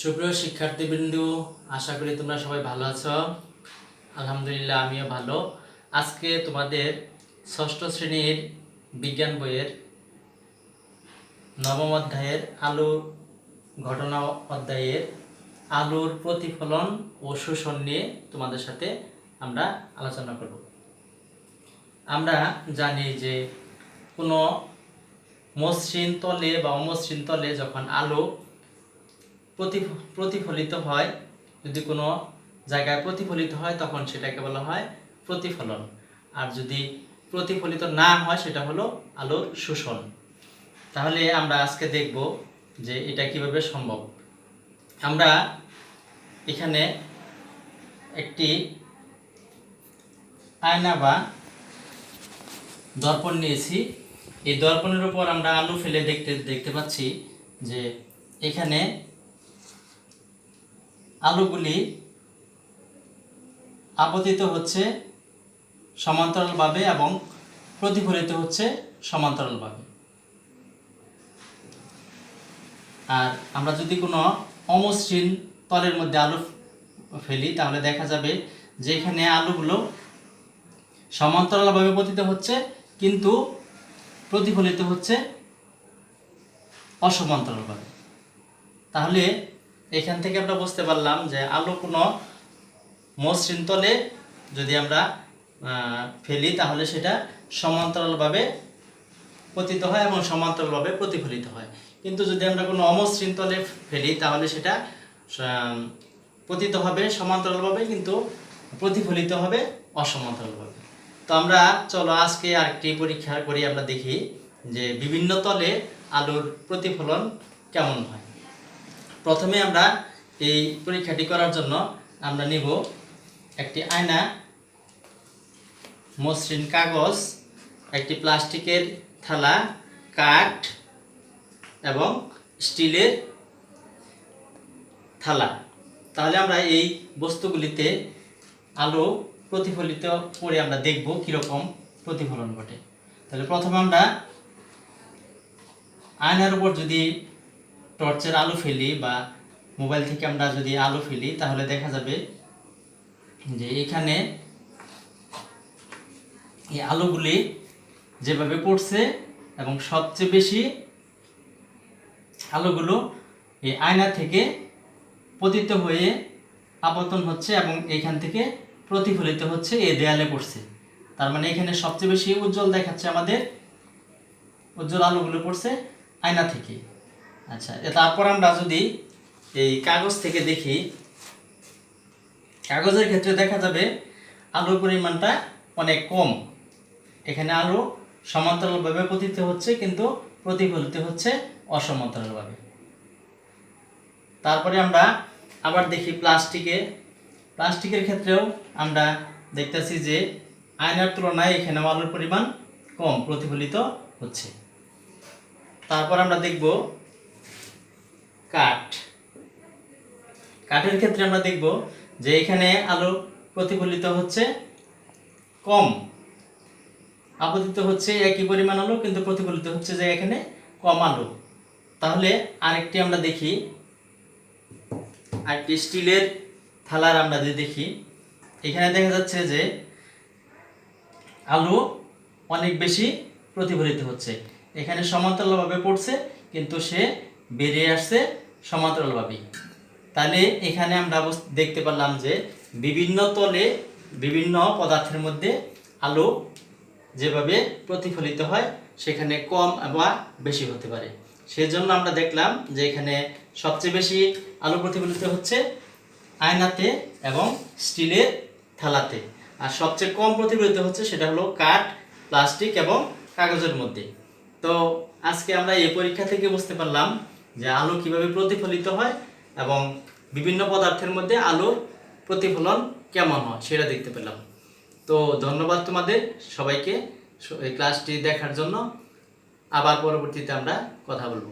সুপ্রিয় শিক্ষার্থীবৃন্দ, আশা করি তোমরা সবাই ভালো আছো। আলহামদুলিল্লাহ, আমিও ভালো। আজকে তোমাদের ষষ্ঠ শ্রেণির বিজ্ঞান বইয়ের নবম অধ্যায়ের আলু ঘটনা অধ্যায়ের আলুর প্রতিফলন ও শোষণ নিয়ে তোমাদের সাথে আমরা আলোচনা করব। আমরা জানি যে কোনো মসৃণ তলে বা অমসৃণ তলে যখন আলো প্রতিফলিত হয়। যদি কোনো জায়গায় প্রতিফলিত হয়, তখন সেটাকে বলা হয় প্রতিফলন। আর যদি প্রতিফলিত না হয়, সেটা হলো আলোর শোষণ। তাহলে আমরা আজকে দেখব যে এটা কীভাবে সম্ভব। আমরা এখানে একটি আয়না বা দর্পণ নিয়েছি। এই দর্পণের উপর আমরা আলু ফেলে দেখতে দেখতে পাচ্ছি যে এখানে আলুগুলি আপতিত হচ্ছে সমান্তরালভাবে এবং প্রতিফলিত হচ্ছে সমান্তরালভাবে। আর আমরা যদি কোনো অমসৃণ তলের মধ্যে আলু ফেলি, তাহলে দেখা যাবে যে এখানে আলুগুলো সমান্তরালভাবে পতিত হচ্ছে, কিন্তু প্রতিফলিত হচ্ছে অসমান্তরালভাবে। তাহলে এখান থেকে আমরা বুঝতে পারলাম যে আলু কোনো মসৃণ তলে যদি আমরা ফেলি তাহলে সেটা সমান্তরালভাবে পতিত হয় এবং সমান্তরালভাবে প্রতিফলিত হয়। কিন্তু যদি আমরা কোনো অমসৃণ তলে ফেলি তাহলে সেটা পতিত হবে সমান্তরালভাবে কিন্তু প্রতিফলিত হবে অসমান্তরালভাবে। তো আমরা চলো আজকে আরেকটি পরীক্ষা করি, আমরা দেখি যে বিভিন্ন তলে আলুর প্রতিফলন কেমন হয়। প্রথমে আমরা এই পরীক্ষাটি করার জন্য আমরা নিব একটি আয়না, মসৃণ কাগজ, একটি প্লাস্টিকের থালা, কাঠ এবং স্টিলের থালা। তাহলে আমরা এই বস্তুগুলিতে আলো প্রতিফলিত করে আমরা দেখব কীরকম প্রতিফলন ঘটে। তাহলে প্রথমে আমরা আয়নার উপর যদি টর্চের আলো ফেলি বা মোবাইল থেকে আমরা যদি আলো ফেলি, তাহলে দেখা যাবে যে এখানে এই আলোগুলি যেভাবে পড়ছে এবং সবচেয়ে বেশি আলোগুলো এই আয়না থেকে পতিত হয়ে আপতন হচ্ছে এবং এখান থেকে প্রতিফলিত হচ্ছে, এই দেয়ালে পড়ছে। তার মানে এখানে সবচেয়ে বেশি উজ্জ্বল দেখাচ্ছে আমাদের, উজ্জ্বল আলোগুলো পড়ছে আয়না থেকে। আচ্ছা তারপর আমরা যদি এই কাগজ থেকে দেখি, কাগজের ক্ষেত্রে দেখা যাবে আলোর পরিমাণটা অনেক কম। এখানে আলো সমান্তরালভাবে পতিত হচ্ছে, কিন্তু প্রতিফলিত হচ্ছে অসমান্তরালভাবে। তারপরে আমরা আবার দেখি প্লাস্টিকে। প্লাস্টিকের ক্ষেত্রেও আমরা দেখতেছি যে আয়নার তুলনায় এখানে আলোর পরিমাণ কম, প্রতিফলিত হচ্ছে। তারপর আমরা দেখব কাঠ। কাঠের ক্ষেত্রে আমরা দেখব যে এখানে আলো প্রতিফলিত হচ্ছে কম। আপতিত হচ্ছে একই পরিমাণ আলো, কিন্তু প্রতিফলিত হচ্ছে যে এখানে কম আলো। তাহলে আরেকটি আমরা দেখি। আরেকটি স্টিলের থালার আমরা যদি দেখি, এখানে দেখা যাচ্ছে যে আলো অনেক বেশি প্রতিফলিত হচ্ছে। এখানে সমান্তরালভাবে পড়ছে, কিন্তু সে বেরিয়ে আসছে সমান্তরালভাবে তাহলে এখানে আমরা দেখতে পারলাম যে বিভিন্ন তলে বিভিন্ন পদার্থের মধ্যে আলো যেভাবে প্রতিফলিত হয়, সেখানে কম বা বেশি হতে পারে। সেজন্য আমরা দেখলাম যে এখানে সবচেয়ে বেশি আলো প্রতিফলিত হচ্ছে আয়নাতে এবং স্টিলের থালাতে। আর সবচেয়ে কম প্রতিফলিত হচ্ছে সেটা হলো কাঠ, প্লাস্টিক এবং কাগজের মধ্যে। তো আজকে আমরা এই পরীক্ষা থেকে বুঝতে পারলাম যে আলো কীভাবে প্রতিফলিত হয় এবং বিভিন্ন পদার্থের মধ্যে আলোর প্রতিফলন কেমন হয় সেটা দেখতে পেলাম। তো ধন্যবাদ তোমাদের সবাইকে এই ক্লাসটি দেখার জন্য। আবার পরবর্তীতে আমরা কথা বলব।